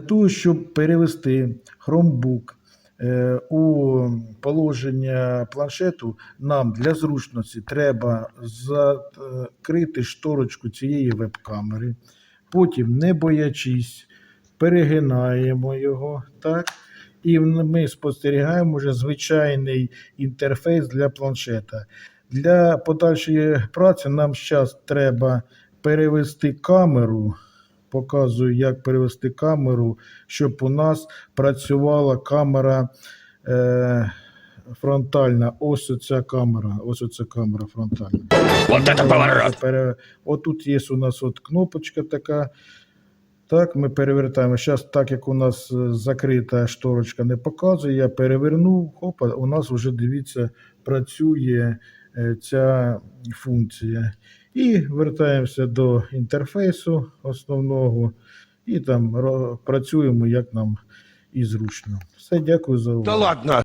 того, щоб перевести Chromebook е, у положення планшету, нам для зручності треба закрити шторочку цієї веб-камери. Потім, не боячись, перегинаємо його. так, І ми спостерігаємо вже звичайний інтерфейс для планшета. Для подальшої праці нам зараз треба перевести камеру. Показую, як перевести камеру, щоб у нас працювала камера е, фронтальна. Ось оця камера. Ось оця камера фронтальна. Вот это поворот! Пере... Отут є у нас от кнопочка така. Так, ми перевертаємо. Зараз, так як у нас е, закрита шторочка не показує, я перевернув, хопа, у нас вже дивіться, працює ця функція. І вертаємося до інтерфейсу основного і там працюємо, як нам і зручно. Все, дякую за увагу. Та ладно!